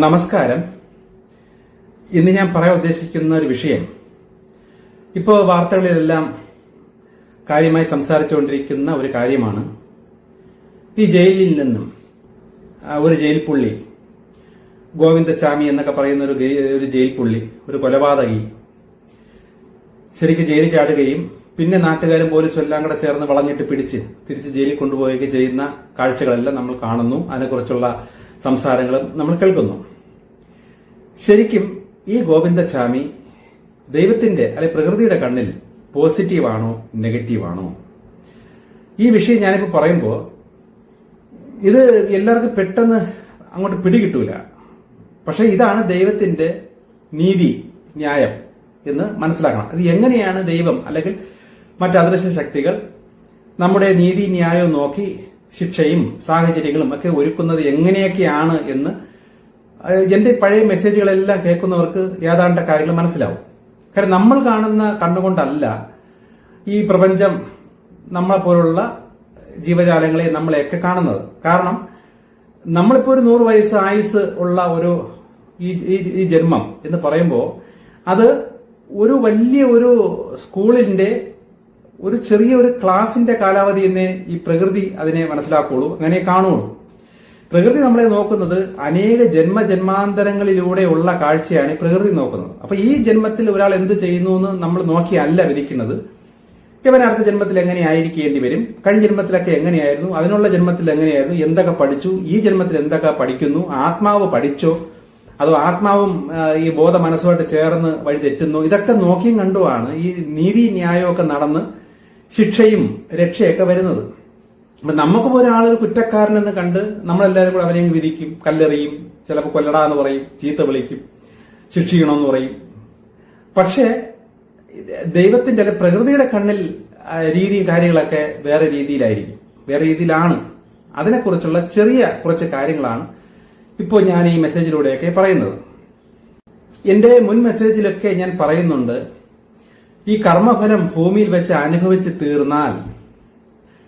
നമസ്കാരം. ഇന്ന് ഞാൻ പറയാൻ ഉദ്ദേശിക്കുന്ന ഒരു വിഷയം. ഇപ്പോൾ വാർത്തകളിലെല്ലാം കാര്യമായി സംസാരിച്ചുകൊണ്ടിരിക്കുന്ന ഒരു കാര്യമാണ്. ഈ ജയിലിൽ നിന്നും ഒരു ജയിൽ പുള്ളി ഗോവിന്ദചാമി എന്നൊക്കെ പറയുന്ന ഒരു ഒരു ജയിൽ പുള്ളി ഒരു കൊലപാതകി ശരിക്കും ജയിലിൽ ചാടുകയും പിന്നെ നാട്ടുകാരും പോലീസും എല്ലാം കൂടെ ചേർന്ന് വളഞ്ഞിട്ട് പിടിച്ച് തിരിച്ച് ജയിലിൽ കൊണ്ടുപോവുകയൊക്കെ ചെയ്യുന്ന കാഴ്ചകളെല്ലാം നമ്മൾ കാണുന്നു. അതിനെക്കുറിച്ചുള്ള സംസാരങ്ങളും നമ്മൾ കേൾക്കുന്നു. ശരിക്കും ഈ ഗോവിന്ദചാമി ദൈവത്തിന്റെ അല്ലെ പ്രകൃതിയുടെ കണ്ണിൽ പോസിറ്റീവാണോ നെഗറ്റീവാണോ? ഈ വിഷയം ഞാനിപ്പോൾ പറയുമ്പോൾ ഇത് എല്ലാവർക്കും പെട്ടെന്ന് അങ്ങോട്ട് പിടികിട്ടൂല. പക്ഷെ ഇതാണ് ദൈവത്തിന്റെ നീതി ന്യായം എന്ന് മനസ്സിലാക്കണം. അത് എങ്ങനെയാണ് ദൈവം അല്ലെങ്കിൽ മറ്റ് അദൃശ്യ ശക്തികൾ നമ്മുടെ നീതി ന്യായം നോക്കി ശിക്ഷയും സാഹചര്യങ്ങളും ഒക്കെ ഒരുക്കുന്നത് എങ്ങനെയൊക്കെയാണ് എന്ന് എന്റെ പഴയ മെസ്സേജുകളെല്ലാം കേൾക്കുന്നവർക്ക് ഏതാണ്ട് കാര്യങ്ങൾ മനസ്സിലാവും. കാരണം നമ്മൾ കാണുന്ന കണ്ണുകൊണ്ടല്ല ഈ പ്രപഞ്ചം നമ്മളെ പോലുള്ള ജീവജാലങ്ങളെ നമ്മളെയൊക്കെ കാണുന്നത്. കാരണം നമ്മളിപ്പോ ഒരു നൂറ് വയസ്സ് ആയുസ് ഉള്ള ഒരു ഈ ജന്മം എന്ന് പറയുമ്പോൾ അത് ഒരു വലിയ ഒരു സ്കൂളിന്റെ ഒരു ചെറിയ ഒരു ക്ലാസിന്റെ കാലാവധി എന്നേ ഈ പ്രകൃതി അതിനെ മനസ്സിലാക്കുള്ളൂ. അങ്ങനെ കാണുള്ളൂ. പ്രകൃതി നമ്മളെ നോക്കുന്നത് അനേക ജന്മ ജന്മാന്തരങ്ങളിലൂടെയുള്ള കാഴ്ചയാണ് പ്രകൃതി നോക്കുന്നത്. അപ്പൊ ഈ ജന്മത്തിൽ ഒരാൾ എന്ത് ചെയ്യുന്നു എന്ന് നമ്മൾ നോക്കിയല്ല വിധിക്കുന്നത്. ഇവൻ അടുത്ത ജന്മത്തിൽ എങ്ങനെയായിരിക്കേണ്ടി വരും? കഴിഞ്ഞ ജന്മത്തിലൊക്കെ എങ്ങനെയായിരുന്നു? അതിനുള്ള ജന്മത്തിൽ എങ്ങനെയായിരുന്നു? എന്തൊക്കെ പഠിച്ചു? ഈ ജന്മത്തിൽ എന്തൊക്കെ പഠിക്കുന്നു? ആത്മാവ് പഠിച്ചോ? അതോ ആത്മാവും ഈ ബോധ മനസ്സുമായിട്ട് ചേർന്ന് വഴി തെറ്റുന്നു? ഇതൊക്കെ നോക്കിയും കണ്ടുമാണ് ഈ നീതി ന്യായമൊക്കെ നടന്ന് ശിക്ഷയും രക്ഷയൊക്കെ വരുന്നത്. അപ്പൊ നമുക്ക് ഒരാളൊരു കുറ്റക്കാരനെന്ന് കണ്ട് നമ്മളെല്ലാവരും കൂടെ അങ്ങ് വിധിക്കും കല്ലെറിയും ചിലപ്പോൾ കൊല്ലടാ എന്ന് പറയും ചീത്ത വിളിക്കും ശിക്ഷിക്കണമെന്ന് പറയും. പക്ഷേ ദൈവത്തിന്റെ അല്ലെ പ്രകൃതിയുടെ കണ്ണിൽ ആ, രീതിയും കാര്യങ്ങളൊക്കെ വേറെ രീതിയിലായിരിക്കും. വേറെ രീതിയിലാണ്. അതിനെക്കുറിച്ചുള്ള ചെറിയ കുറച്ച് കാര്യങ്ങളാണ് ഇപ്പോൾ ഞാൻ ഈ മെസ്സേജിലൂടെയൊക്കെ പറയുന്നത്. എന്റെ മുൻ മെസ്സേജിലൊക്കെ ഞാൻ പറയുന്നുണ്ട്. ഈ കർമ്മഫലം ഭൂമിയിൽ വെച്ച് അനുഭവിച്ച് തീർന്നാൽ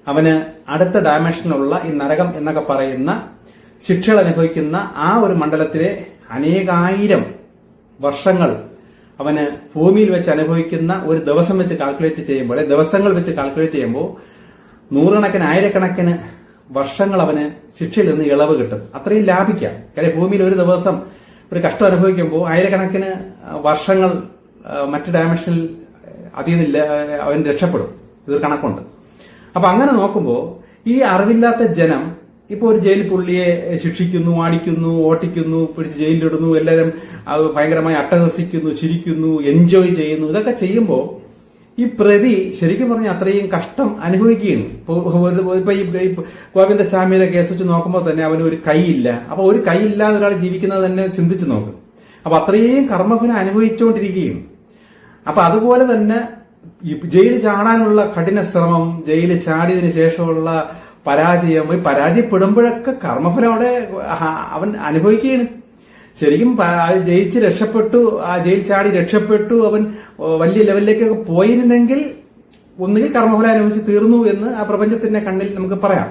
അവന് അടുത്ത ഡയമെൻഷനിലുള്ള ഈ നരകം എന്നൊക്കെ പറയുന്ന ശിക്ഷകൾ അനുഭവിക്കുന്ന ആ ഒരു മണ്ഡലത്തിലെ അനേകായിരം വർഷങ്ങൾ അവന് ഭൂമിയിൽ വെച്ച് അനുഭവിക്കുന്ന ഒരു ദിവസം വെച്ച് കാൽക്കുലേറ്റ് ചെയ്യുമ്പോൾ ദിവസങ്ങൾ വെച്ച് കാൽക്കുലേറ്റ് ചെയ്യുമ്പോൾ നൂറുകണക്കിന് ആയിരക്കണക്കിന് വർഷങ്ങൾ അവന് ശിക്ഷയിൽ നിന്ന് ഇളവ് കിട്ടും. അത്രയും ലാഭിക്കാം. കാര്യം ഭൂമിയിൽ ഒരു ദിവസം ഒരു കഷ്ടം അനുഭവിക്കുമ്പോൾ ആയിരക്കണക്കിന് വർഷങ്ങൾ മറ്റു ഡയമെൻഷനിൽ അതിൽ നിന്ന് അവൻ രക്ഷപ്പെടും. ഇതൊരു കണക്കുണ്ട്. അപ്പൊ അങ്ങനെ നോക്കുമ്പോൾ ഈ അറിവില്ലാത്ത ജനം ഇപ്പൊ ഒരു ജയിൽ പുള്ളിയെ ശിക്ഷിക്കുന്നു ആടിക്കുന്നു ഓട്ടിക്കുന്നു പിടിച്ച് ജയിലിലിടുന്നു എല്ലാവരും ഭയങ്കരമായി അട്ടഹസിക്കുന്നു ചിരിക്കുന്നു എൻജോയ് ചെയ്യുന്നു ഇതൊക്കെ ചെയ്യുമ്പോൾ ഈ പ്രതി ശരിക്കും പറഞ്ഞാൽ അത്രയും കഷ്ടം അനുഭവിക്കുകയാണ്. ഇപ്പൊ ഈ ഗോവിന്ദസ്വാമിയുടെ കേസ് വെച്ച് നോക്കുമ്പോൾ തന്നെ അവന് ഒരു കൈയില്ല. അപ്പൊ ഒരു കൈയില്ലാതെ ഒരാൾ ജീവിക്കുന്നത് തന്നെ ചിന്തിച്ചു നോക്കും. അപ്പൊ അത്രയും കർമ്മഫലം അനുഭവിച്ചുകൊണ്ടിരിക്കുകയും അപ്പൊ അതുപോലെ തന്നെ ഈ ജയിലിൽ ചാടാനുള്ള കഠിന ശ്രമം ജയിലിൽ ചാടിയതിനു ശേഷമുള്ള പരാജയം ഈ പരാജയപ്പെടുമ്പോഴൊക്കെ കർമ്മഫലം അവിടെ അവൻ അനുഭവിക്കുകയാണ്. ശരിക്കും ജയിച്ച് രക്ഷപ്പെട്ടു ആ ജയിൽ ചാടി രക്ഷപ്പെട്ടു അവൻ വലിയ ലെവലിലേക്കൊക്കെ പോയിരുന്നെങ്കിൽ ഒന്നുകിൽ കർമ്മഫലം അനുഭവിച്ച് തീർന്നു എന്ന് ആ പ്രപഞ്ചത്തിന്റെ കണ്ണിൽ നമുക്ക് പറയാം.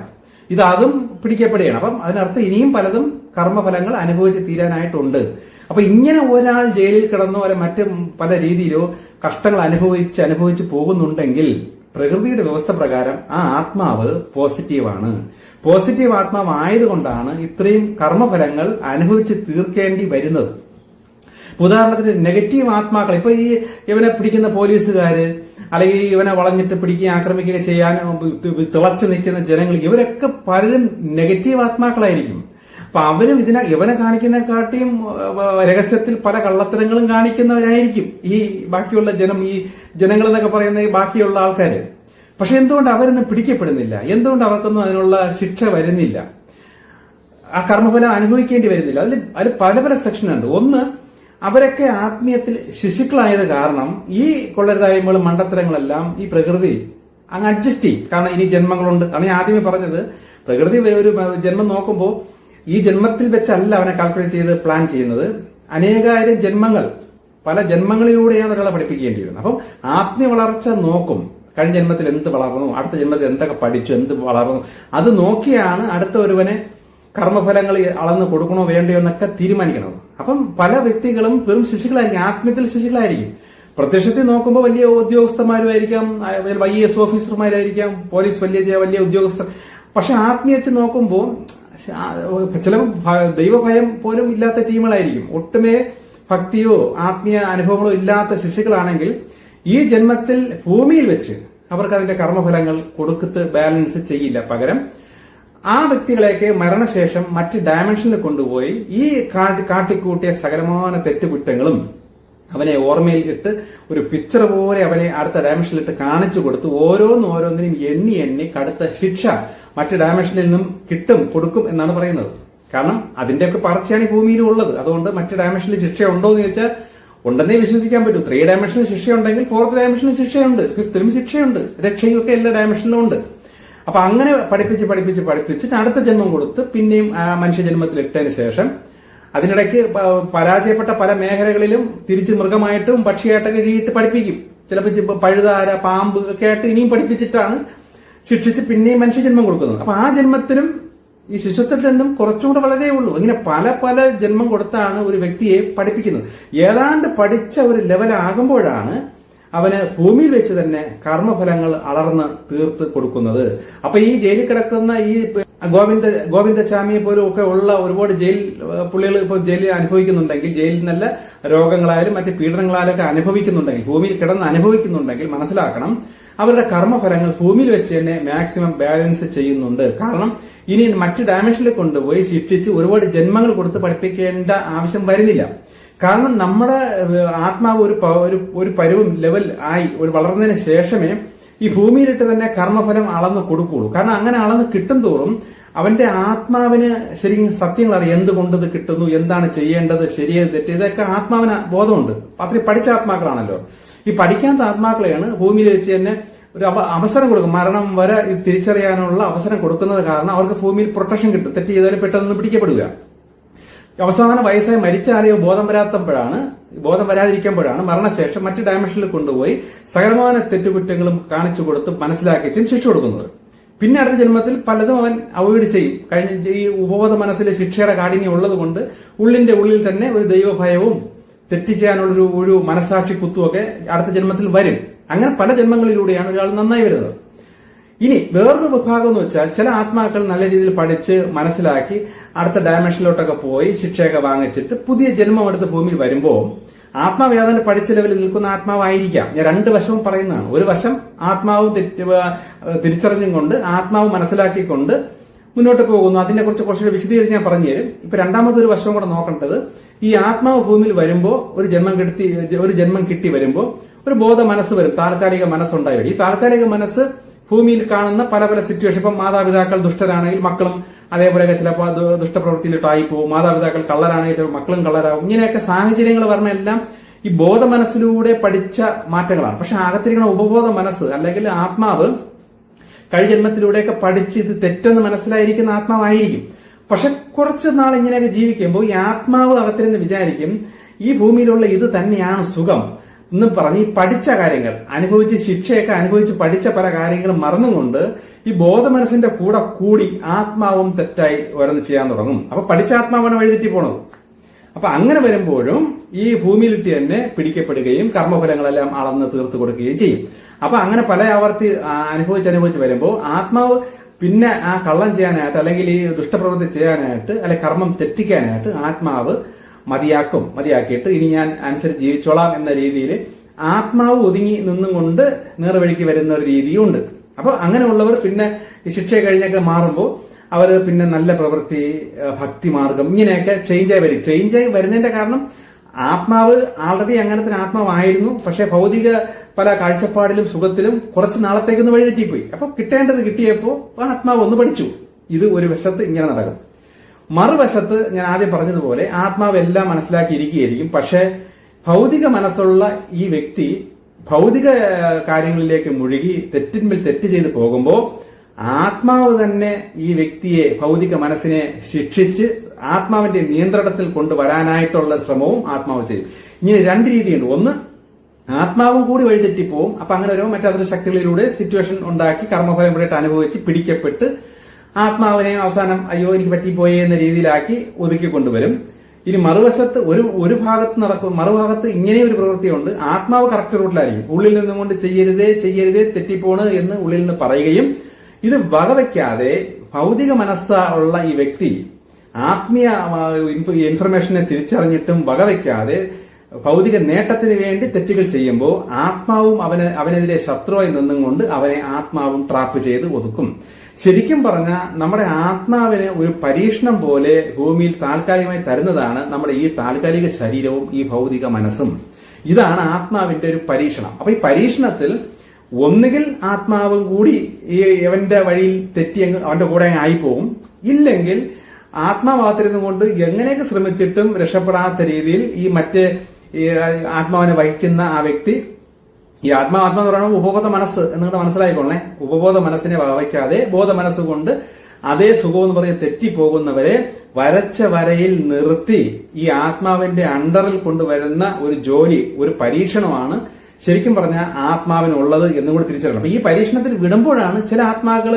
ഇത് അതും പിടിക്കപ്പെടുകയാണ്. അപ്പം അതിനർത്ഥം ഇനിയും പലതും കർമ്മഫലങ്ങൾ അനുഭവിച്ച് തീരാനായിട്ടുണ്ട്. അപ്പൊ ഇങ്ങനെ ഒരാൾ ജയിലിൽ കിടന്നോ അല്ലെ മറ്റ് പല രീതിയിലോ കഷ്ടങ്ങൾ അനുഭവിച്ച് അനുഭവിച്ച് പോകുന്നുണ്ടെങ്കിൽ പ്രകൃതിയുടെ വ്യവസ്ഥ പ്രകാരം ആ ആത്മാവ് പോസിറ്റീവാണ് പോസിറ്റീവ് ആത്മാവ് ആയതുകൊണ്ടാണ് ഇത്രയും കർമ്മഫലങ്ങൾ അനുഭവിച്ച് തീർക്കേണ്ടി വരുന്നത്. ഉദാഹരണത്തിന് നെഗറ്റീവ് ആത്മാക്കൾ ഇപ്പൊ ഈ ഇവനെ പിടിക്കുന്ന പോലീസുകാര് അല്ലെങ്കിൽ ഇവനെ വളഞ്ഞിട്ട് പിടിക്കുകയും ആക്രമിക്കുക ചെയ്യാൻ തിളച്ചു നിൽക്കുന്ന ജനങ്ങൾ ഇവരൊക്കെ പലരും നെഗറ്റീവ് ആത്മാക്കളായിരിക്കും. അപ്പൊ അവരും ഇതിനെ ഇവനെ കാണിക്കുന്നതിനെക്കാട്ടിയും രഹസ്യത്തിൽ പല കള്ളത്തരങ്ങളും കാണിക്കുന്നവരായിരിക്കും ഈ ബാക്കിയുള്ള ജനം ഈ ജനങ്ങൾ എന്നൊക്കെ പറയുന്ന ഈ ബാക്കിയുള്ള ആൾക്കാർ പക്ഷെ എന്തുകൊണ്ട് അവരൊന്നും പിടിക്കപ്പെടുന്നില്ല? എന്തുകൊണ്ട് അവർക്കൊന്നും അതിനുള്ള ശിക്ഷ വരുന്നില്ല? ആ കർമ്മഫലം അനുഭവിക്കേണ്ടി വരുന്നില്ല. അതിൽ അതിൽ പല പല സെക്ഷൻ ഉണ്ട് ഒന്ന് അവരൊക്കെ ആത്മീയത്തിൽ ശിശുക്കളായത് കാരണം ഈ കൊള്ളരുതായ്മകളും മണ്ടത്തരങ്ങളെല്ലാം ഈ പ്രകൃതി അങ്ങ് അഡ്ജസ്റ്റ് ചെയ്യും. കാരണം ഇനി ജന്മങ്ങളുണ്ട്. കാരണം ഞാൻ ആദ്യമേ പറഞ്ഞത്. പ്രകൃതി ഒരു ജന്മം നോക്കുമ്പോൾ ഈ ജന്മത്തിൽ വെച്ചല്ല അവനെ കാൽക്കുലേറ്റ് ചെയ്ത് പ്ലാൻ ചെയ്യുന്നത്. അനേകായിരം ജന്മങ്ങൾ പല ജന്മങ്ങളിലൂടെയാണ് ഒരാളെ പഠിപ്പിക്കേണ്ടി വരുന്നത് അപ്പം ആത്മീയ വളർച്ച നോക്കും. കഴിഞ്ഞ ജന്മത്തിൽ എന്ത് വളർന്നു അടുത്ത ജന്മത്തിൽ എന്തൊക്കെ പഠിച്ചു എന്ത് വളർന്നു. അത് നോക്കിയാണ് അടുത്ത ഒരുവനെ കർമ്മഫലങ്ങൾ അളന്ന് കൊടുക്കണോ വേണ്ടയോ എന്നൊക്കെ തീരുമാനിക്കണം അപ്പം പല വ്യക്തികളും വെറും ശിശുക്കളായിരിക്കും ആത്മീയത്തിൽ ശിശുക്കളായിരിക്കും. പ്രത്യക്ഷത്തിൽ നോക്കുമ്പോൾ വലിയ ഉദ്യോഗസ്ഥന്മാരുമായിരിക്കാം ഐ എസ് ഓഫീസർമാരായിരിക്കാം പോലീസ് വലിയ വലിയ ഉദ്യോഗസ്ഥർ. പക്ഷെ ആത്മീയച്ച് നോക്കുമ്പോൾ ചില ദൈവഭയം പോലും ഇല്ലാത്ത ടീമുകളായിരിക്കും. ഒട്ടുമേ ഭക്തിയോ ആത്മീയ അനുഭവങ്ങളോ ഇല്ലാത്ത ശിശുക്കളാണെങ്കിൽ ഈ ജന്മത്തിൽ ഭൂമിയിൽ വെച്ച് അവർക്ക് അതിന്റെ കർമ്മഫലങ്ങൾ കൊടുക്കത്ത് ബാലൻസ് ചെയ്യില്ല. പകരം ആ വ്യക്തികളെയൊക്കെ മരണശേഷം മറ്റ് ഡയമെൻഷനിൽ കൊണ്ടുപോയി ഈ കാട്ടി- കാട്ടിക്കൂട്ടിയ സകലമാന തെറ്റുകുറ്റങ്ങളും അവനെ ഓർമ്മയിൽ ഇട്ട് ഒരു പിക്ചർ പോലെ അവനെ അടുത്ത ഡയമെൻഷനിൽ ഇട്ട് കാണിച്ചു കൊടുത്ത് ഓരോന്നും ഓരോന്നിനും എണ്ണി എണ്ണി കടുത്ത ശിക്ഷ മറ്റ് ഡയമെൻഷനിൽ നിന്നും കിട്ടും കൊടുക്കും എന്നാണ് പറയുന്നത്. കാരണം അതിന്റെയൊക്കെ പറച്ചയാണ് ഈ ഭൂമിയിൽ ഉള്ളത്. അതുകൊണ്ട് മറ്റ് ഡയമെൻഷനിൽ ശിക്ഷ ഉണ്ടോ എന്ന് ചോദിച്ചാൽ ഉണ്ടെന്നേ വിശ്വസിക്കാൻ പറ്റൂ. ത്രീ ഡയമെൻഷനിൽ ശിക്ഷയുണ്ടെങ്കിൽ ഫോർത്ത് ഡയമെൻഷനിൽ ശിക്ഷയുണ്ട്. ഫിഫ്ത്തിലും ശിക്ഷയുണ്ട്. രക്ഷയും ഒക്കെ എല്ലാ ഡയമെൻഷനിലും ഉണ്ട്. അപ്പൊ അങ്ങനെ പഠിപ്പിച്ച് പഠിപ്പിച്ച് പഠിപ്പിച്ചിട്ട് അടുത്ത ജന്മം കൊടുത്ത് പിന്നെയും മനുഷ്യജന്മത്തിൽ ഇട്ടതിന് ശേഷം അതിനിടയ്ക്ക് പരാജയപ്പെട്ട പല മേഖലകളിലും തിരിച്ച് മൃഗമായിട്ടും പക്ഷിയായിട്ടൊക്കെ എഴുതിയിട്ട് പഠിപ്പിക്കും. ചിലപ്പോൾ പഴുതാര പാമ്പ് ഒക്കെ ആയിട്ട് ഇനിയും പഠിപ്പിച്ചിട്ടാണ് ശിക്ഷിച്ച് പിന്നെയും മനുഷ്യ ജന്മം കൊടുക്കുന്നത് അപ്പൊ ആ ജന്മത്തിനും ഈ ശിശുത്വത്തിൽ നിന്നും കുറച്ചുകൂടെ വളരെ ഉള്ളൂ. ഇങ്ങനെ പല പല ജന്മം കൊടുത്താണ് ഒരു വ്യക്തിയെ പഠിപ്പിക്കുന്നത്. ഏതാണ്ട് പഠിച്ച ഒരു ലെവലാകുമ്പോഴാണ് അവന് ഭൂമിയിൽ വെച്ച് തന്നെ കർമ്മഫലങ്ങൾ അളർന്ന് തീർത്ത് കൊടുക്കുന്നത്. അപ്പൊ ഈ ജയിലിൽ കിടക്കുന്ന ഈ ഗോവിന്ദ ഗോവിന്ദസ്വാമിയെ പോലും ഒക്കെ ഉള്ള ഒരുപാട് ജയിൽ പുള്ളികൾ ഇപ്പോൾ ജയിലിൽ അനുഭവിക്കുന്നുണ്ടെങ്കിൽ ജയിലിൽ നല്ല രോഗങ്ങളായാലും മറ്റ് പീഡനങ്ങളായാലും ഒക്കെ അനുഭവിക്കുന്നുണ്ടെങ്കിൽ ഭൂമിയിൽ കിടന്ന് അനുഭവിക്കുന്നുണ്ടെങ്കിൽ മനസ്സിലാക്കണം അവരുടെ കർമ്മഫലങ്ങൾ ഭൂമിയിൽ വെച്ച് തന്നെ മാക്സിമം ബാലൻസ് ചെയ്യുന്നുണ്ട്. കാരണം ഇനി മറ്റ് ഡയമെൻഷനിൽ കൊണ്ടുപോയി ശിക്ഷിച്ച് ഒരുപാട് ജന്മങ്ങൾ കൊടുത്ത് പഠിപ്പിക്കേണ്ട ആവശ്യം വരുന്നില്ല. കാരണം നമ്മുടെ ആത്മാവ് ഒരു ഒരു പരുവം ലെവൽ ആയി ഒരു വളർന്നതിന് ശേഷമേ ഈ ഭൂമിയിലിട്ട് തന്നെ കർമ്മഫലം അളന്ന് കൊടുക്കുകയുള്ളൂ കാരണം അങ്ങനെ അളന്ന് കിട്ടും തോറും അവന്റെ ആത്മാവിന് ശരിക്കും സത്യങ്ങൾ അറിയാം. എന്തുകൊണ്ട് ഇത് കിട്ടുന്നു? എന്താണ് ചെയ്യേണ്ടത്? ശരിയത് തെറ്റ്? ഇതൊക്കെ ആത്മാവിന് ബോധമുണ്ട്. അത്രയും പഠിച്ച ആത്മാക്കളാണല്ലോ. ഈ പഠിക്കാത്ത ആത്മാക്കളെയാണ് ഭൂമിയിൽ വെച്ച് തന്നെ ഒരു അവസരം കൊടുക്കും. മരണം വരെ തിരിച്ചറിയാനുള്ള അവസരം കൊടുക്കുന്നത് കാരണം അവർക്ക് ഭൂമിയിൽ പ്രൊട്ടക്ഷൻ കിട്ടും. തെറ്റ് ചെയ്താലും പെട്ടെന്ന് പിടിക്കപ്പെടുക അവസാന വയസ്സായി മരിച്ച ആരെയോ ബോധം വരാത്തപ്പോഴാണ് ബോധം വരാതിരിക്കുമ്പോഴാണ് മരണശേഷം മറ്റ് ഡയമെൻഷനിൽ കൊണ്ടുപോയി സകലമാന തെറ്റുകുറ്റങ്ങളും കാണിച്ചു കൊടുത്ത് മനസ്സിലാക്കിച്ചും ശിക്ഷ കൊടുക്കുന്നത്. പിന്നെ അടുത്ത ജന്മത്തിൽ പലതും അവൻ അവോയ്ഡ് ചെയ്യും. കഴിഞ്ഞ ഈ ഉപബോധ മനസ്സിലെ ശിക്ഷയുടെ കാഠിന്യം ഉള്ളത് കൊണ്ട് ഉള്ളിന്റെ ഉള്ളിൽ തന്നെ ഒരു ദൈവഭയവും തെറ്റ് ചെയ്യാനുള്ളൊരു ഒരു മനസാക്ഷി കുത്തുമൊക്കെ അടുത്ത ജന്മത്തിൽ വരും. അങ്ങനെ പല ജന്മങ്ങളിലൂടെയാണ് ഒരാൾ നന്നായി വരുന്നത്. ഇനി വേറൊരു വിഭാഗം എന്ന് വെച്ചാൽ ചില ആത്മാക്കൾ നല്ല രീതിയിൽ പഠിച്ച് മനസ്സിലാക്കി അടുത്ത ഡയമെൻഷനിലോട്ടൊക്കെ പോയി ശിക്ഷയൊക്കെ വാങ്ങിച്ചിട്ട് പുതിയ ജന്മം എടുത്ത് ഭൂമിയിൽ വരുമ്പോൾ ആത്മാവ് പഠിച്ച ലെവലിൽ നിൽക്കുന്ന ആത്മാവായിരിക്കാം. ഞാൻ രണ്ട് വശവും പറയുന്നതാണ്. ഒരു വശം ആത്മാവ് തിരിച്ചറിഞ്ഞും കൊണ്ട് ആത്മാവ് മനസ്സിലാക്കിക്കൊണ്ട് മുന്നോട്ട് പോകുന്നു. അതിനെ കുറിച്ച് കുറച്ചുകൂടി വിശദീകരിച്ച് ഞാൻ പറഞ്ഞു തരും. ഇപ്പൊ ഒരു വശവും കൂടെ നോക്കേണ്ടത് ഈ ആത്മാവ് ഭൂമിയിൽ വരുമ്പോൾ ഒരു ജന്മം കിട്ടി ഒരു ജന്മം കിട്ടി വരുമ്പോൾ ഒരു ബോധ മനസ്സ് വരും താൽക്കാലിക മനസ്സുണ്ടായി ഈ താൽക്കാലിക മനസ്സ് ഭൂമിയിൽ കാണുന്ന പല പല സിറ്റുവേഷൻ ഇപ്പം മാതാപിതാക്കൾ ദുഷ്ടരാണെങ്കിൽ മക്കളും അതേപോലെയൊക്കെ ചിലപ്പോൾ ദുഷ്ടപ്രവൃത്തിയിലോട്ടായി പോകും മാതാപിതാക്കൾ കള്ളരാണെങ്കിൽ ചിലപ്പോൾ മക്കളും കള്ളരാകും ഇങ്ങനെയൊക്കെ സാഹചര്യങ്ങൾ പറഞ്ഞ എല്ലാം ഈ ബോധ മനസ്സിലൂടെ പഠിച്ച മാറ്റങ്ങളാണ്. പക്ഷെ അകത്തിരിക്കുന്ന ഉപബോധ മനസ്സ് അല്ലെങ്കിൽ ആത്മാവ് കഴിഞ്ഞ പഠിച്ച് ഇത് തെറ്റെന്ന് മനസ്സിലായിരിക്കുന്ന ആത്മാവായിരിക്കും. പക്ഷെ കുറച്ച് നാൾ ഇങ്ങനെയൊക്കെ ജീവിക്കുമ്പോൾ ഈ ആത്മാവ് അകത്തിരുന്ന് വിചാരിക്കും ഈ ഭൂമിയിലുള്ള ഇത് തന്നെയാണ് സുഖം എന്ന് പറഞ്ഞ് ഈ പഠിച്ച കാര്യങ്ങൾ അനുഭവിച്ച് ശിക്ഷയൊക്കെ അനുഭവിച്ച് പഠിച്ച പല കാര്യങ്ങളും മറന്നുകൊണ്ട് ഈ ബോധമനസ്സിന്റെ കൂടെ കൂടി ആത്മാവും തെറ്റായി ഓരോന്ന് ചെയ്യാൻ തുടങ്ങും. അപ്പൊ പഠിച്ച ആത്മാവാണ് വഴിതെറ്റി പോണത്. അപ്പൊ അങ്ങനെ വരുമ്പോഴും ഈ ഭൂമിയിലിട്ട് തന്നെ പിടിക്കപ്പെടുകയും കർമ്മഫലങ്ങളെല്ലാം അളന്ന് തീർത്തു കൊടുക്കുകയും ചെയ്യും. അപ്പൊ അങ്ങനെ പല ആവർത്തി അനുഭവിച്ച് അനുഭവിച്ച് വരുമ്പോൾ ആത്മാവ് പിന്നെ ആ കള്ളം ചെയ്യാനായിട്ട് അല്ലെങ്കിൽ ഈ ദുഷ്ടപ്രവൃത്തി ചെയ്യാനായിട്ട് അല്ലെ കർമ്മം തെറ്റിക്കാനായിട്ട് ആത്മാവ് മതിയാക്കും മതിയാക്കിയിട്ട് ഇനി ഞാൻ അനുസരിച്ച് ജീവിച്ചോളാം എന്ന രീതിയിൽ ആത്മാവ് ഒതുങ്ങി നിന്നും കൊണ്ട് നേർവഴിക്ക് വരുന്ന ഒരു രീതിയുണ്ട്. അപ്പൊ അങ്ങനെയുള്ളവർ പിന്നെ ഈ ശിക്ഷ കഴിഞ്ഞൊക്കെ മാറുമ്പോൾ അവർ പിന്നെ നല്ല പ്രവൃത്തി ഭക്തി മാർഗം ഇങ്ങനെയൊക്കെ ചേഞ്ചായി വരും. ചേഞ്ചായി വരുന്നതിന്റെ കാരണം ആത്മാവ് ആൾറെഡി അങ്ങനത്തെ ആത്മാവായിരുന്നു. പക്ഷെ ഭൗതിക പല കാഴ്ചപ്പാടിലും സുഖത്തിലും കുറച്ച് നാളത്തേക്കൊന്ന് വഴിതെറ്റിപ്പോയി. അപ്പൊ കിട്ടേണ്ടത് കിട്ടിയപ്പോൾ ആത്മാവ് ഒന്ന് പഠിച്ചു. ഇത് ഒരു വശത്ത് ഇങ്ങനെ നടക്കും. മറുവശത്ത് ഞാൻ ആദ്യം പറഞ്ഞതുപോലെ ആത്മാവ് എല്ലാം മനസ്സിലാക്കിയിരിക്കുകയായിരിക്കും. പക്ഷെ ഭൗതിക മനസ്സുള്ള ഈ വ്യക്തി ഭൗതിക കാര്യങ്ങളിലേക്ക് മുഴുകി തെറ്റിന്മേൽ തെറ്റ് ചെയ്ത് പോകുമ്പോൾ ആത്മാവ് തന്നെ ഈ വ്യക്തിയെ ഭൗതിക മനസ്സിനെ ശിക്ഷിച്ച് ആത്മാവിന്റെ നിയന്ത്രണത്തിൽ കൊണ്ടുവരാനായിട്ടുള്ള ശ്രമവും ആത്മാവ് ചെയ്യും. ഇങ്ങനെ രണ്ട് രീതിയുണ്ട്. ഒന്ന് ആത്മാവും കൂടി വഴിതെറ്റിപ്പോവും അപ്പൊ അങ്ങനെ ഒരു മറ്റതൊരു ശക്തികളിലൂടെ സിറ്റുവേഷൻ ഉണ്ടാക്കി കർമ്മഫലം ഇവിടെ അനുഭവിച്ച് പിടിക്കപ്പെട്ട് ആത്മാവിനെ അവസാനം അയ്യോ എനിക്ക് പറ്റിപ്പോയി എന്ന രീതിയിലാക്കി ഒതുക്കി കൊണ്ടുവരും. ഇനി മറുവശത്ത് ഒരു ഒരു ഭാഗത്ത് നടക്കും മറുഭാഗത്ത് ഇങ്ങനെ ഒരു പ്രവൃത്തിയുണ്ട്. ആത്മാവ് കറക്റ്റ് റൂട്ടിലായിരിക്കും ഉള്ളിൽ നിന്നും കൊണ്ട് ചെയ്യരുതേ ചെയ്യരുതേ തെറ്റിപ്പോണ് എന്ന് ഉള്ളിൽ നിന്ന് പറയുകയും ഇത് വകവയ്ക്കാതെ ഭൗതിക മനസ്സുള്ള ഈ വ്യക്തി ആത്മീയ ഇൻഫർമേഷനെ തിരിച്ചറിഞ്ഞിട്ടും വകവയ്ക്കാതെ ഭൗതിക നേട്ടത്തിന് വേണ്ടി തെറ്റുകൾ ചെയ്യുമ്പോൾ ആത്മാവും അവന് അവനെതിരെ ശത്രുവായി നിന്നും കൊണ്ട് അവനെ ആത്മാവും ട്രാപ്പ് ചെയ്ത് ഒതുക്കും. ശരിക്കും പറഞ്ഞാൽ നമ്മുടെ ആത്മാവിന് ഒരു പരീക്ഷണം പോലെ ഭൂമിയിൽ താൽക്കാലികമായി തരുന്നതാണ് നമ്മുടെ ഈ താൽക്കാലിക ശരീരവും ഈ ഭൗതിക മനസ്സും. ഇതാണ് ആത്മാവിന്റെ ഒരു പരീക്ഷണം. അപ്പൊ ഈ പരീക്ഷണത്തിൽ ഒന്നുകിൽ ആത്മാവും കൂടി ഈ അവന്റെ വഴിയിൽ തെറ്റി അവന്റെ കൂടെ ആയി ആയിപ്പോവും. ഇല്ലെങ്കിൽ ആത്മാവാത്തിരുന്നു കൊണ്ട് എങ്ങനെയൊക്കെ ശ്രമിച്ചിട്ടും രക്ഷപ്പെടാത്ത രീതിയിൽ ഈ മറ്റ് ആത്മാവിനെ വഹിക്കുന്ന ആ വ്യക്തി ഈ ആത്മാ ആത്മാ എന്ന് പറയുന്നത് ഉപബോധ മനസ്സ് എന്നിട്ട് മനസ്സിലായിക്കൊള്ളേ ഉപബോധ മനസ്സിനെ വഹിക്കാതെ ബോധ മനസ്സ് കൊണ്ട് അതേ സുഖം എന്ന് പറഞ്ഞ് തെറ്റിപ്പോകുന്നവരെ വരച്ച വരയിൽ നിർത്തി ഈ ആത്മാവിന്റെ അണ്ടറിൽ കൊണ്ടുവരുന്ന ഒരു ജോലി ഒരു പരീക്ഷണമാണ് ശരിക്കും പറഞ്ഞ ആത്മാവിനുള്ളത് എന്നും കൂടി തിരിച്ചറിയണം. അപ്പൊ ഈ പരീക്ഷണത്തിൽ വിടുമ്പോഴാണ് ചില ആത്മാക്കൾ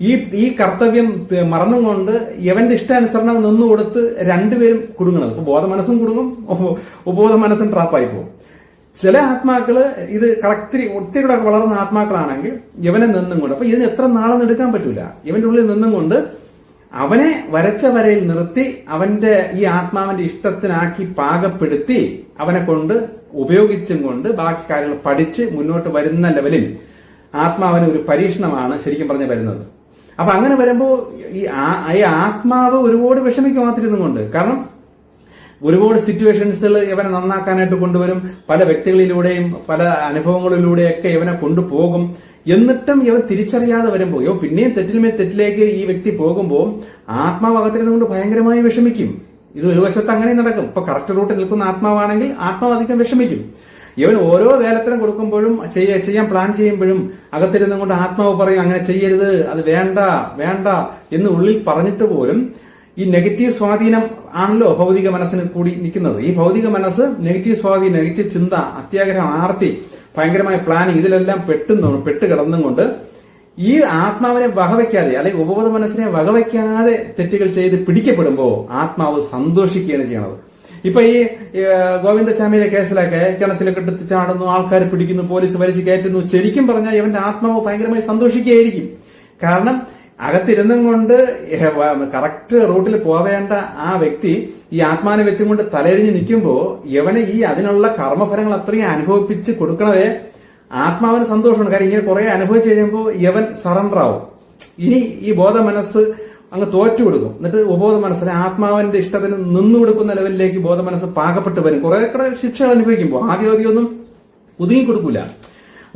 ഈ ഈ കർത്തവ്യം മറന്നും കൊണ്ട് യവന്റെ ഇഷ്ടാനുസരണം നിന്നു കൊടുത്ത് രണ്ടുപേരും കുടുങ്ങുന്നത് ഇപ്പൊ ബോധ മനസ്സും കുടുങ്ങും ഉപ- ഉപബോധ മനസ്സും ട്രാപ്പായി പോകും. ചില ആത്മാക്കൾ ഇത് കളക്ടറി ഒത്തിരി കൂടെ വളർന്ന ആത്മാക്കളാണെങ്കിൽ ഇവനെ നിന്നും കൊണ്ട് അപ്പൊ ഇതിന് എത്ര നാളെന്ന് എടുക്കാൻ പറ്റൂല. ഇവന്റെ ഉള്ളിൽ നിന്നും കൊണ്ട് അവനെ വരച്ച വരയിൽ നിർത്തി അവന്റെ ഈ ആത്മാവിന്റെ ഇഷ്ടത്തിനാക്കി പാകപ്പെടുത്തി അവനെ കൊണ്ട് ഉപയോഗിച്ചും കൊണ്ട് ബാക്കി കാര്യങ്ങൾ പഠിച്ച് മുന്നോട്ട് വരുന്ന ലെവലിൽ ആത്മാവിന് ഒരു പരീക്ഷണമാണ് ശരിക്കും പറഞ്ഞു വരുന്നത്. അപ്പൊ അങ്ങനെ വരുമ്പോൾ ഈ ആത്മാവ് ഒരുപാട് വിഷമിക്കും മാത്രം കൊണ്ട് കാരണം ഒരുപാട് സിറ്റുവേഷൻസ് ഇവനെ നന്നാക്കാനായിട്ട് കൊണ്ടുവരും. പല വ്യക്തികളിലൂടെയും പല അനുഭവങ്ങളിലൂടെയൊക്കെ ഇവനെ കൊണ്ടുപോകും. എന്നിട്ടും ഇവൻ തിരിച്ചറിയാതെ വരുമ്പോൾ യോ പിന്നെയും തെറ്റിലുമേ തെറ്റിലേക്ക് ഈ വ്യക്തി പോകുമ്പോൾ ആത്മാവകത്തിരുന്നുകൊണ്ട് ഭയങ്കരമായി വിഷമിക്കും. ഇത് ഒരു വശത്ത് അങ്ങനെ നടക്കും. ഇപ്പൊ കറക്റ്റ് റൂട്ടിൽ നിൽക്കുന്ന ആത്മാവാണെങ്കിൽ ആത്മാവ് അധികം വിഷമിക്കും. ഇവൻ ഓരോ വേലത്തരം കൊടുക്കുമ്പോഴും ചെയ്യ- ചെയ്യാൻ പ്ലാൻ ചെയ്യുമ്പോഴും അകത്തിരുന്നും കൊണ്ട് ആത്മാവ് പറയും അങ്ങനെ ചെയ്യരുത് അത് വേണ്ട വേണ്ട എന്ന് ഉള്ളിൽ പറഞ്ഞിട്ട് പോലും ഈ നെഗറ്റീവ് സ്വാധീനം ആണല്ലോ ഭൗതിക മനസ്സിന് കൂടി നിൽക്കുന്നത്. ഈ ഭൗതിക മനസ്സ് നെഗറ്റീവ് സ്വാധീനം നെഗറ്റീവ് ചിന്ത അത്യാഗ്രഹം ആർത്തി ഭയങ്കരമായ പ്ലാനിങ് ഇതിലെല്ലാം പെട്ടുന്നു പെട്ട് കിടന്നും കൊണ്ട് ഈ ആത്മാവിനെ വകവയ്ക്കാതെ അല്ലെങ്കിൽ ഉപബോധ മനസ്സിനെ വകവയ്ക്കാതെ തെറ്റുകൾ ചെയ്ത് പിടിക്കപ്പെടുമ്പോൾ ആത്മാവ് സന്തോഷിക്കുകയാണ് ചെയ്യണത് ഇപ്പൊ ഈ ഗോവിന്ദസ്വാമിയുടെ കേസിലൊക്കെ കിണറ്റിലൊക്കെ എടുത്ത് ചാടുന്നു ആൾക്കാർ പിടിക്കുന്നു പോലീസ് വലിച്ചു കയറ്റുന്നു. ശരിക്കും പറഞ്ഞാൽ ഇവന്റെ ആത്മാവ് ഭയങ്കരമായി സന്തോഷിക്കുകയായിരിക്കും. കാരണം അകത്തിരുന്നും കൊണ്ട് കറക്റ്റ് റൂട്ടിൽ പോവേണ്ട ആ വ്യക്തി ഈ ആത്മാനെ വെച്ചുകൊണ്ട് തലരിഞ്ഞ് നിൽക്കുമ്പോൾ ഇവന് ഈ അതിനുള്ള കർമ്മഫലങ്ങൾ അത്രയും അനുഭവിപ്പിച്ച് കൊടുക്കണതേ ആത്മാവിന് സന്തോഷമാണ്. കാര്യം ഇങ്ങനെ കുറെ അനുഭവിച്ചു കഴിയുമ്പോൾ ഇവൻ സറണ്ടർ ആവും. ഇനി ഈ ബോധ മനസ്സ് അങ്ങ് തോറ്റു കൊടുക്കും. എന്നിട്ട് ഉപബോധ മനസ്സിനെ ആത്മാവിന്റെ ഇഷ്ടത്തിന് നിന്നു കൊടുക്കുന്ന ലെവലിലേക്ക് ബോധ മനസ്സ് പാകപ്പെട്ട് വരും. കുറെ കൂടെ ശിക്ഷകൾ അനുഭവിക്കുമ്പോൾ ആദ്യം ആദ്യം ഒന്നും ഒതുങ്ങി കൊടുക്കൂല.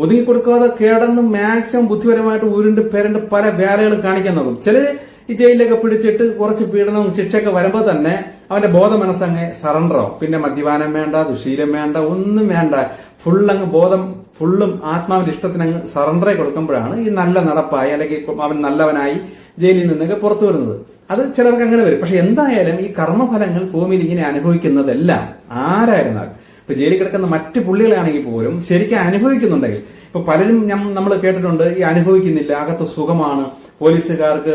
ഒതുങ്ങി കൊടുക്കാതെ കേടന്ന് മാക്സിമം ബുദ്ധിപരമായിട്ട് ഉരുണ്ട് പേരണ്ട് പല വേലകൾ കാണിക്കാൻ നോക്കും. ചിലര് ഈ ജയിലിലൊക്കെ പിടിച്ചിട്ട് കുറച്ച് പീഡനവും ശിക്ഷയൊക്കെ വരുമ്പോൾ തന്നെ അവന്റെ ബോധ മനസ്സങ്ങ് സറണ്ടറോ പിന്നെ മദ്യപാനം വേണ്ട ദുശീലം വേണ്ട ഒന്നും വേണ്ട. ഫുൾ അങ്ങ് ബോധം ഫുള്ളും ആത്മാവിന്റെ ഇഷ്ടത്തിന് അങ്ങ് സറണ്ടറെ കൊടുക്കുമ്പോഴാണ് ഈ നല്ല നടപ്പായി അല്ലെങ്കിൽ അവൻ നല്ലവനായി ജയിലിൽ നിന്നൊക്കെ പുറത്തു വരുന്നത്. അത് ചിലർക്ക് അങ്ങനെ വരും. പക്ഷെ എന്തായാലും ഈ കർമ്മഫലങ്ങൾ ഭൂമിയിൽ ഇങ്ങനെ അനുഭവിക്കുന്നതെല്ലാം ആരായിരുന്നാൽ ഇപ്പൊ ജയിലിൽ കിടക്കുന്ന മറ്റു പുള്ളികളാണെങ്കിൽ പോലും ശരിക്കും അനുഭവിക്കുന്നുണ്ടെങ്കിൽ ഇപ്പൊ പലരും നമ്മൾ കേട്ടിട്ടുണ്ട് ഈ അനുഭവിക്കുന്നില്ല അകത്ത് സുഖമാണ് പോലീസുകാർക്ക്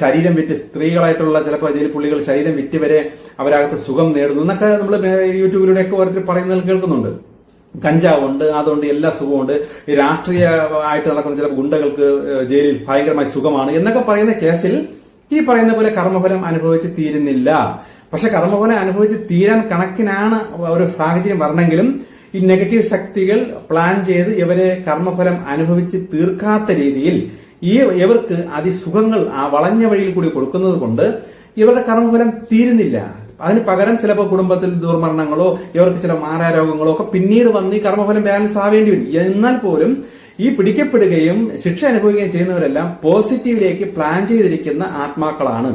ശരീരം വിറ്റ് സ്ത്രീകളായിട്ടുള്ള ചിലപ്പോൾ ജയിൽ പുള്ളികൾ ശരീരം വിറ്റ് വരെ അവരകത്ത് സുഖം നേടുന്നു എന്നൊക്കെ നമ്മൾ യൂട്യൂബിലൂടെയൊക്കെ ഓരോരുത്തർ പറയുന്നത് കേൾക്കുന്നുണ്ട്. കഞ്ചാവുണ്ട് അതുകൊണ്ട് എല്ലാ സുഖമുണ്ട് രാഷ്ട്രീയമായിട്ട് നടക്കുന്ന ചില ഗുണ്ടകൾക്ക് ജയിലിൽ ഭയങ്കരമായി സുഖമാണ് എന്നൊക്കെ പറയുന്ന കേസിൽ ഈ പറയുന്ന പോലെ കർമ്മഫലം അനുഭവിച്ച് തീരുന്നില്ല. പക്ഷെ കർമ്മഫലം അനുഭവിച്ച് തീരാൻ കണക്കിനാണ് ഒരു സാഹചര്യം വരണമെങ്കിലും ഈ നെഗറ്റീവ് ശക്തികൾ പ്ലാൻ ചെയ്ത് ഇവരെ കർമ്മഫലം അനുഭവിച്ച് തീർക്കാത്ത രീതിയിൽ ഈ ഇവർക്ക് അതിസുഖങ്ങൾ ആ വളഞ്ഞ വഴിയിൽ കൂടി കൊടുക്കുന്നത് കൊണ്ട് ഇവരുടെ കർമ്മഫലം തീരുന്നില്ല. അതിന് പകരം ചിലപ്പോൾ കുടുംബത്തിൽ ദുർമരണങ്ങളോ ഇവർക്ക് ചില മാരാരോഗങ്ങളോ ഒക്കെ പിന്നീട് വന്ന് ഈ കർമ്മഫലം ബാലൻസ് ആവേണ്ടി വരും. എന്നാൽ പോലും ഈ പിടിക്കപ്പെടുകയും ശിക്ഷ അനുഭവിക്കുകയും ചെയ്യുന്നവരെല്ലാം പോസിറ്റീവിലേക്ക് പ്ലാൻ ചെയ്തിരിക്കുന്ന ആത്മാക്കളാണ്.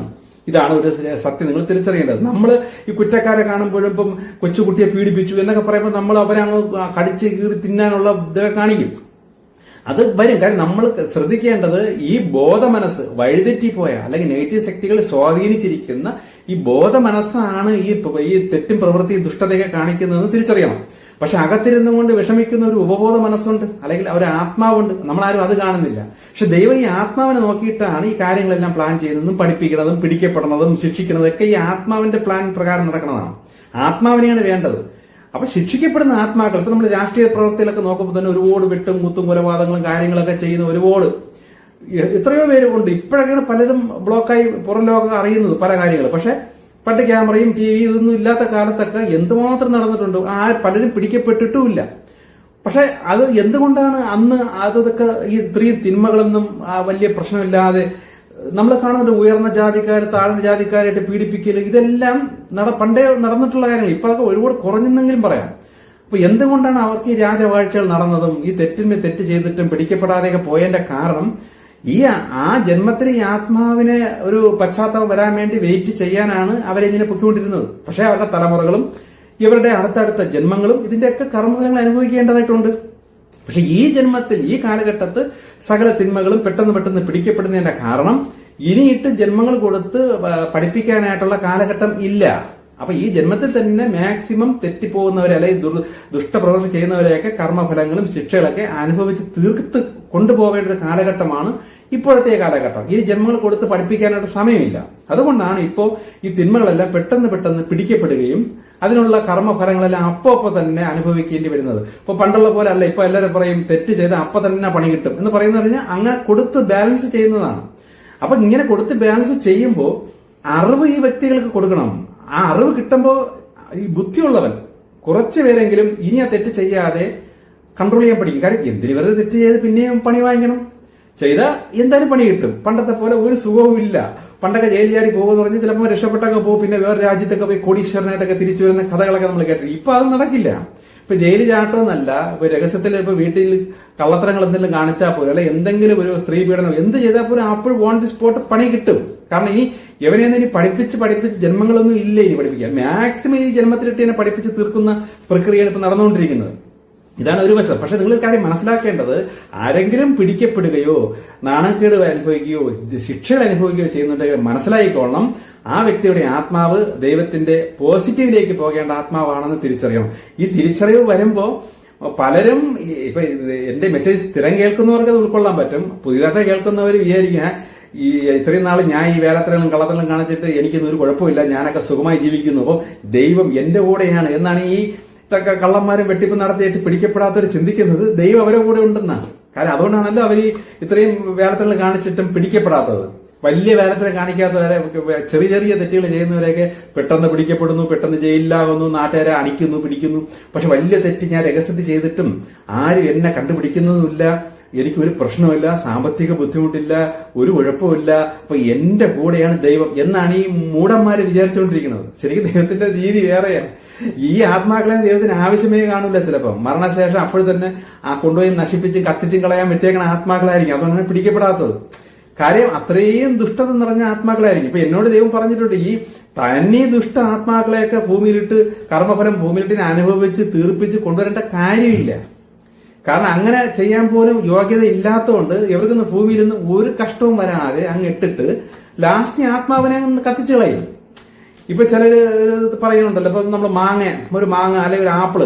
ഇതാണ് ഒരു സത്യം നിങ്ങൾ തിരിച്ചറിയേണ്ടത്. നമ്മൾ ഈ കുറ്റക്കാരെ കാണുമ്പോഴും ഇപ്പം കൊച്ചുകുട്ടിയെ പീഡിപ്പിച്ചു എന്നൊക്കെ പറയുമ്പോൾ നമ്മൾ അവരെ അങ്ങ് കടിച്ച് കീറി തിന്നാനുള്ള ഇതൊക്കെ കാണിക്കും. അത് വരും. കാരണം നമ്മൾ ശ്രദ്ധിക്കേണ്ടത് ഈ ബോധമനസ്സ് വഴിതെറ്റിപ്പോയ അല്ലെങ്കിൽ നെഗറ്റീവ് ശക്തികൾ സ്വാധീനിച്ചിരിക്കുന്ന ഈ ബോധമനസ്സാണ് ഈ ഈ തെറ്റും പ്രവൃത്തിയും ദുഷ്ടതയൊക്കെ കാണിക്കുന്നതെന്ന് തിരിച്ചറിയണം. പക്ഷെ അകത്തിരുന്നു കൊണ്ട് വിഷമിക്കുന്ന ഒരു ഉപബോധ മനസ്സുണ്ട്. അല്ലെങ്കിൽ ഒരു ആത്മാവുണ്ട്. നമ്മളാരും അത് കാണുന്നില്ല. പക്ഷെ ദൈവം ഈ ആത്മാവിനെ നോക്കിയിട്ടാണ് ഈ കാര്യങ്ങളെല്ലാം പ്ലാൻ ചെയ്യുന്നതും പഠിപ്പിക്കുന്നതും പിടിക്കപ്പെടുന്നതും ശിക്ഷിക്കുന്നതും ഒക്കെ ഈ ആത്മാവിന്റെ പ്ലാൻ പ്രകാരം നടക്കുന്നതാണ്. ആത്മാവിനെയാണ് വേണ്ടത്. അപ്പൊ ശിക്ഷിക്കപ്പെടുന്ന ആത്മാക്കൾ ഇപ്പൊ നമ്മൾ രാഷ്ട്രീയ പ്രവർത്തിയിലൊക്കെ നോക്കുമ്പോൾ തന്നെ ഒരുപാട് വെട്ടും കുത്തും കൊലപാതകങ്ങളും കാര്യങ്ങളൊക്കെ ചെയ്യുന്ന ഒരുപാട് എത്രയോ പേരുണ്ട് ഇപ്പോഴൊക്കെയാണ് പലതും ബ്ലോക്കായി പുറം ലോകം അറിയുന്നത് പല കാര്യങ്ങൾ. പക്ഷെ പണ്ട് ക്യാമറയും ടി വി ഇതൊന്നും ഇല്ലാത്ത കാലത്തൊക്കെ എന്തുമാത്രം നടന്നിട്ടുണ്ട് ആ പലരും പിടിക്കപ്പെട്ടിട്ടുമില്ല. പക്ഷെ അത് എന്തുകൊണ്ടാണ് അന്ന് അതൊക്കെ ഈ ഇത്രയും തിന്മകളൊന്നും വലിയ പ്രശ്നമില്ലാതെ നമ്മൾ കാണുന്നുണ്ട് ഉയർന്ന ജാതിക്കാർ താഴ്ന്ന ജാതിക്കാരായിട്ട് പീഡിപ്പിക്കൽ ഇതെല്ലാം നട പണ്ടേ നടന്നിട്ടുള്ള കാര്യങ്ങൾ ഇപ്പൊ അതൊക്കെ ഒരുപാട് കുറഞ്ഞെന്നെങ്കിലും പറയാം. അപ്പൊ എന്തുകൊണ്ടാണ് അവർക്ക് ഈ രാജവാഴ്ചകൾ നടന്നതും ഈ തെറ്റിന്മേൽ തെറ്റ് ചെയ്തിട്ടും പിടിക്കപ്പെടാതെയൊക്കെ പോയതിന്റെ കാരണം ഈ ആ- ജന്മത്തിൽ ഈ ആത്മാവിനെ ഒരു പശ്ചാത്തലം വരാൻ വേണ്ടി വെയിറ്റ് ചെയ്യാനാണ് അവരെ ഇങ്ങനെ പൊയ്ക്കൊണ്ടിരുന്നത്. പക്ഷെ അവരുടെ തലമുറകളും ഇവരുടെ അടുത്തടുത്ത ജന്മങ്ങളും ഇതിന്റെയൊക്കെ കർമ്മഫലങ്ങൾ അനുഭവിക്കേണ്ടതായിട്ടുണ്ട്. പക്ഷെ ഈ ജന്മത്തിൽ ഈ കാലഘട്ടത്ത് സകല തിന്മകളും പെട്ടെന്ന് പെട്ടെന്ന് പിടിക്കപ്പെടുന്നതിന്റെ കാരണം ഇനിയിട്ട് ജന്മങ്ങൾ കൊടുത്ത് പഠിപ്പിക്കാനായിട്ടുള്ള കാലഘട്ടം ഇല്ല. അപ്പൊ ഈ ജന്മത്തിൽ തന്നെ മാക്സിമം തെറ്റിപ്പോകുന്നവരെ അല്ലെങ്കിൽ ദുർ- ദുഷ്ടപ്രവൃത്തി ചെയ്യുന്നവരെയൊക്കെ കർമ്മഫലങ്ങളും ശിക്ഷകളൊക്കെ അനുഭവിച്ച് തീർത്ത് കൊണ്ടുപോകേണ്ട ഒരു കാലഘട്ടമാണ് ഇപ്പോഴത്തെ കാലഘട്ടം. ഈ ജന്മങ്ങൾ കൊടുത്ത് പഠിപ്പിക്കാനായിട്ട് സമയമില്ല. അതുകൊണ്ടാണ് ഇപ്പോൾ ഈ തിന്മകളെല്ലാം പെട്ടെന്ന് പെട്ടെന്ന് പിടിക്കപ്പെടുകയും അതിനുള്ള കർമ്മഫലങ്ങളെല്ലാം അപ്പോ അപ്പൊ തന്നെ അനുഭവിക്കേണ്ടി വരുന്നത്. ഇപ്പൊ പണ്ടുള്ള പോലെ അല്ല ഇപ്പൊ എല്ലാവരും പറയും തെറ്റ് ചെയ്ത് അപ്പൊ തന്നെ പണി കിട്ടും എന്ന് പറയുന്ന പറഞ്ഞാൽ അങ്ങനെ കൊടുത്ത് ബാലൻസ് ചെയ്യുന്നതാണ്. അപ്പൊ ഇങ്ങനെ കൊടുത്ത് ബാലൻസ് ചെയ്യുമ്പോൾ അറിവ് ഈ വ്യക്തികൾക്ക് കൊടുക്കണം. ആ അറിവ് കിട്ടുമ്പോൾ ഈ ബുദ്ധിയുള്ളവൻ കുറച്ച് പേരെങ്കിലും ഇനി ആ തെറ്റ് ചെയ്യാതെ കൺട്രോൾ ചെയ്യാൻ പഠിക്കും. കാര്യം എന്തിനു വെറുതെ തെറ്റ് ചെയ്ത് പിന്നെയും പണി വാങ്ങിക്കണം? ചെയ്താൽ എന്തായാലും പണി കിട്ടും? പണ്ടത്തെ പോലെ ഒരു സുഖവും ഇല്ല. പണ്ടൊക്കെ ജയിൽ ചാടി പോകുമെന്ന് പറഞ്ഞ് ചിലപ്പോൾ രക്ഷപ്പെട്ടൊക്കെ പോകും. പിന്നെ വേറെ രാജ്യത്തൊക്കെ പോയി കോടീശ്വരനായിട്ടൊക്കെ തിരിച്ചു വരുന്ന കഥകളൊക്കെ നമ്മൾ കേട്ടിട്ടുണ്ട്. ഇപ്പൊ അത് നടക്കില്ല. ഇപ്പൊ ജയിലിൽ ചാട്ടമെന്നല്ല ഇപ്പൊ രഹസ്യത്തിൽ ഇപ്പൊ വീട്ടിൽ കള്ളത്തരങ്ങൾ എന്തെങ്കിലും കാണിച്ചാൽ പോലും അല്ലെ എന്തെങ്കിലും ഒരു സ്ത്രീ പീഡനം എന്ത് ചെയ്താൽ പോലും അപ്പോൾ ഓൺ ദി സ്പോട്ട് പണി കിട്ടും. കാരണം ഈ എവനെയൊന്നും ഇനി പഠിപ്പിച്ച് പഠിപ്പിച്ച് ജന്മങ്ങളൊന്നും ഇല്ല ഇനി പഠിപ്പിക്കാൻ. മാക്സിമം ഈ ജന്മത്തിലിട്ട് ഇതിനെ പഠിപ്പിച്ച് തീർക്കുന്ന പ്രക്രിയയാണ് ഇപ്പൊ നടന്നുകൊണ്ടിരിക്കുന്നത്. ഇതാണ് ഒരു വശം. പക്ഷെ നിങ്ങൾ കാര്യം മനസ്സിലാക്കേണ്ടത് ആരെങ്കിലും പിടിക്കപ്പെടുകയോ നാണക്കേട് അനുഭവിക്കുകയോ ശിക്ഷകൾ അനുഭവിക്കുകയോ ചെയ്യുന്നുണ്ടെങ്കിൽ മനസ്സിലായിക്കൊള്ളണം. ആ വ്യക്തിയുടെ ആത്മാവ് ദൈവത്തിന്റെ പോസിറ്റീവിലേക്ക് പോകേണ്ട ആത്മാവാണെന്ന് തിരിച്ചറിയണം. ഈ തിരിച്ചറിവ് വരുമ്പോൾ പലരും ഇപ്പൊ എന്റെ മെസ്സേജ് സ്ഥിരം കേൾക്കുന്നവർക്ക് ഉൾക്കൊള്ളാൻ പറ്റും. പുതിയതായിട്ട് കേൾക്കുന്നവർ വിചാരിക്കുക ഈ ഇത്രയും നാൾ ഞാൻ ഈ വേലത്തരങ്ങളും കള്ളത്തരങ്ങളും കാണിച്ചിട്ട് എനിക്കൊന്നും ഒരു കുഴപ്പമില്ല. ഞാനൊക്കെ സുഖമായി ജീവിക്കുന്നു. അപ്പോൾ ദൈവം എന്റെ കൂടെയാണ് എന്നാണ് ഈ ഇതൊക്കെ കള്ളന്മാരും വെട്ടിപ്പ് നടത്തിയിട്ട് പിടിക്കപ്പെടാത്തവർ ചിന്തിക്കുന്നത് ദൈവം അവരെ കൂടെ ഉണ്ടെന്നാണ്. കാരണം അതുകൊണ്ടാണല്ലോ അവർ ഇത്രയും വേലത്തിൽ കാണിച്ചിട്ടും പിടിക്കപ്പെടാത്തത്. വലിയ വേലത്തിൽ കാണിക്കാത്തവരെ ചെറിയ ചെറിയ തെറ്റുകൾ ചെയ്യുന്നവരെയൊക്കെ പെട്ടെന്ന് പിടിക്കപ്പെടുന്നു പെട്ടെന്ന് ജയിലിലാകുന്നു നാട്ടുകാരെ അടിക്കുന്നു പിടിക്കുന്നു. പക്ഷെ വലിയ തെറ്റ് ഞാൻ രഹസ്യത്തിൽ ചെയ്തിട്ടും ആരും എന്നെ കണ്ടുപിടിക്കുന്നതുമില്ല. എനിക്കൊരു പ്രശ്നമില്ല സാമ്പത്തിക ബുദ്ധിമുട്ടില്ല ഒരു കുഴപ്പമില്ല അപ്പൊ എന്റെ കൂടെയാണ് ദൈവം എന്നാണ് ഈ മൂടന്മാര് വിചാരിച്ചുകൊണ്ടിരിക്കുന്നത്. ശരിക്കും ദൈവത്തിന്റെ രീതി വേറെയാണ്. ഈ ആത്മാക്കളെ ദൈവത്തിന് ആവശ്യമേ കാണില്ല ചിലപ്പോൾ മരണശേഷം അപ്പോൾ തന്നെ ആ കൊണ്ടുപോയി നശിപ്പിച്ചും കത്തിച്ചും കളയാൻ പറ്റിയേക്കണ ആത്മാക്കളായിരിക്കും. അതുകൊണ്ടാണ് പിടിക്കപ്പെടാത്തത്. കാര്യം അത്രയും ദുഷ്ടത നിറഞ്ഞ ആത്മാക്കളായിരിക്കും. ഇപ്പൊ എന്നോട് ദൈവം പറഞ്ഞിട്ടുണ്ട് ഈ തന്നെ ദുഷ്ട ആത്മാക്കളെയൊക്കെ ഭൂമിയിലിട്ട് കർമ്മഫലം ഭൂമിയിലിട്ട് അനുഭവിച്ച് തീർപ്പിച്ച് കൊണ്ടുവരേണ്ട കാര്യമില്ല. കാരണം അങ്ങനെ ചെയ്യാൻ പോലും യോഗ്യത ഇല്ലാത്തതുകൊണ്ട് ഇവർക്കൊന്ന് ഭൂമിയിൽ നിന്ന് ഒരു കഷ്ടവും വരാതെ അങ്ങ് ഇട്ടിട്ട് ലാസ്റ്റ് ആത്മാവിനെ കത്തിച്ചു കളയും. ഇപ്പൊ ചിലർ പറയുന്നുണ്ടല്ലോ ഇപ്പൊ നമ്മൾ മാങ്ങ ഒരു മാങ്ങ അല്ലെങ്കിൽ ഒരു ആപ്പിൾ.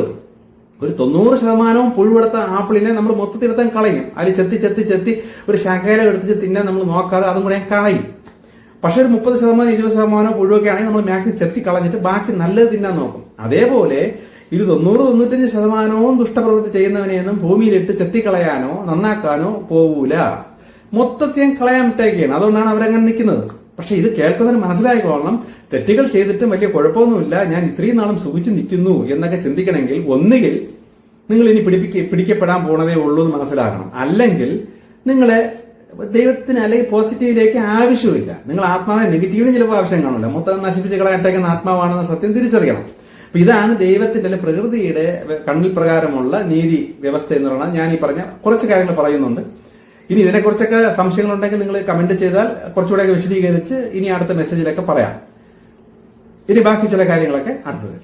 ഒരു തൊണ്ണൂറ് ശതമാനവും പുഴുവെടുത്ത ആപ്പിളിനെ നമ്മൾ മൊത്തത്തിൽ എടുത്താൽ കളയും. അതിൽ ചെത്തി ചെത്തി ചെത്തി ഒരു ശകല എടുത്ത് തിന്നാൻ നമ്മൾ നോക്കാതെ അതും കൂടെ കളയും. പക്ഷെ ഒരു മുപ്പത് ശതമാനം ഇരുപത് ശതമാനം പുഴുവൊക്കെ ആണെങ്കിൽ നമ്മൾ മാക്സിമം ചെത്തി കളഞ്ഞിട്ട് ബാക്കി നല്ലത് തിന്നാൻ നോക്കും. അതേപോലെ ഇത് തൊണ്ണൂറ് തൊണ്ണൂറ്റഞ്ച് ശതമാനവും ദുഷ്ടപ്രവൃത്തി ചെയ്യുന്നവനെയൊന്നും ഭൂമിയിലിട്ട് ചെത്തിക്കളയാനോ നന്നാക്കാനോ പോവൂല. മൊത്തത്തിൽ കളയാൻ വിട്ടേക്കാണ് അതുകൊണ്ടാണ് അവരങ്ങനെ നിൽക്കുന്നത്. പക്ഷെ ഇത് കേൾക്കുന്നതിന് മനസ്സിലായിക്കോളണം തെറ്റുകൾ ചെയ്തിട്ടും വലിയ കുഴപ്പമൊന്നുമില്ല. ഞാൻ ഇത്രയും നാളും സുഖിച്ചു നിൽക്കുന്നു എന്നൊക്കെ ചിന്തിക്കണമെങ്കിൽ ഒന്നുകിൽ നിങ്ങൾ ഇനി പിടിപ്പിക്ക പിടിക്കപ്പെടാൻ പോണതേ ഉള്ളൂ എന്ന് മനസ്സിലാക്കണം അല്ലെങ്കിൽ നിങ്ങളെ ദൈവത്തിന് അല്ലെങ്കിൽ പോസിറ്റീവിലേക്ക് ആവശ്യമില്ല. നിങ്ങൾ ആത്മാവിനെ നെഗറ്റീവിനും ചിലപ്പോൾ ആവശ്യം കാണില്ല മൊത്തം നശിപ്പിച്ച് കളയട്ടേക്കുന്ന ആത്മാവാണെന്ന സത്യം തിരിച്ചറിയണം. അപ്പൊ ഇതാണ് ദൈവത്തിന്റെ അല്ലെങ്കിൽ പ്രകൃതിയുടെ കണ്ണിൽ പ്രകാരമുള്ള നീതി വ്യവസ്ഥ എന്ന് പറയുന്നത് ഞാൻ ഈ പറഞ്ഞ കുറച്ച് കാര്യങ്ങൾ പറയുന്നുണ്ട്. ഇനി ഇതിനെക്കുറിച്ചൊക്കെ സംശയങ്ങളുണ്ടെങ്കിൽ നിങ്ങൾ കമന്റ് ചെയ്താൽ കുറച്ചുകൂടെ വിശദീകരിച്ച് ഇനി അടുത്ത മെസ്സേജിലൊക്കെ പറയാം. ഇനി ബാക്കി ചില കാര്യങ്ങളൊക്കെ അടുത്തത്.